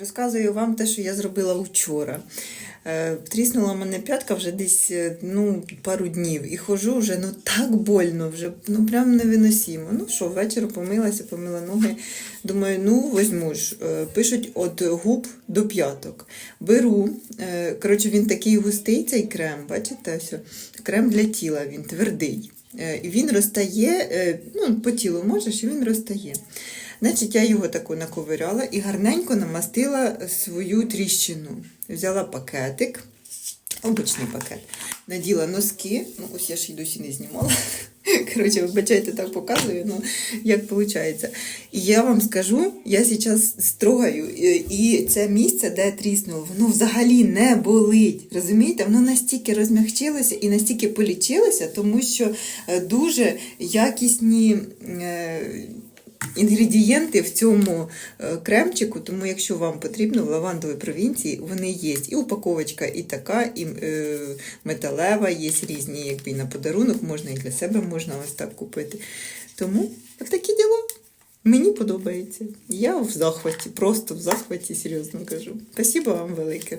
Розказую вам те, що я зробила вчора. Е, Тріснула мене п'ятка вже десь е, ну, пару днів. І хожу вже ну так больно, вже ну прям невиносимо. Ну що, ввечері помилася, помила ноги. Думаю, ну возьму ж. Е, Пишуть від губ до п'яток. Беру. Коротше, він такий густий, цей крем, бачите, ось, крем для тіла, він твердий. І він розтає, ну, по тілу можеш, і він розтає. Значить, я його таку наковиряла і гарненько намастила свою тріщину. Взяла пакетик, обичний пакет, наділа носки. Ну, ось я ж і досі не знімала. Коротше, вибачайте, так показую, ну як виходить. І я вам скажу, я зараз строгаю, і- і це місце, де тріснуло, воно взагалі не болить. Розумієте, воно настільки розмягчилося і настільки полічилося, тому що е, дуже якісні. Інгредієнти в цьому е, кремчику, тому якщо вам потрібно в лавандовій провінції, вони є. І упаковочка і така, і е, металева, є різні, якби на подарунок можна, і для себе можна ось так купити. Тому такі діла. Мені подобається. Я в захваті, просто в захваті, серйозно кажу. Спасибо вам велике.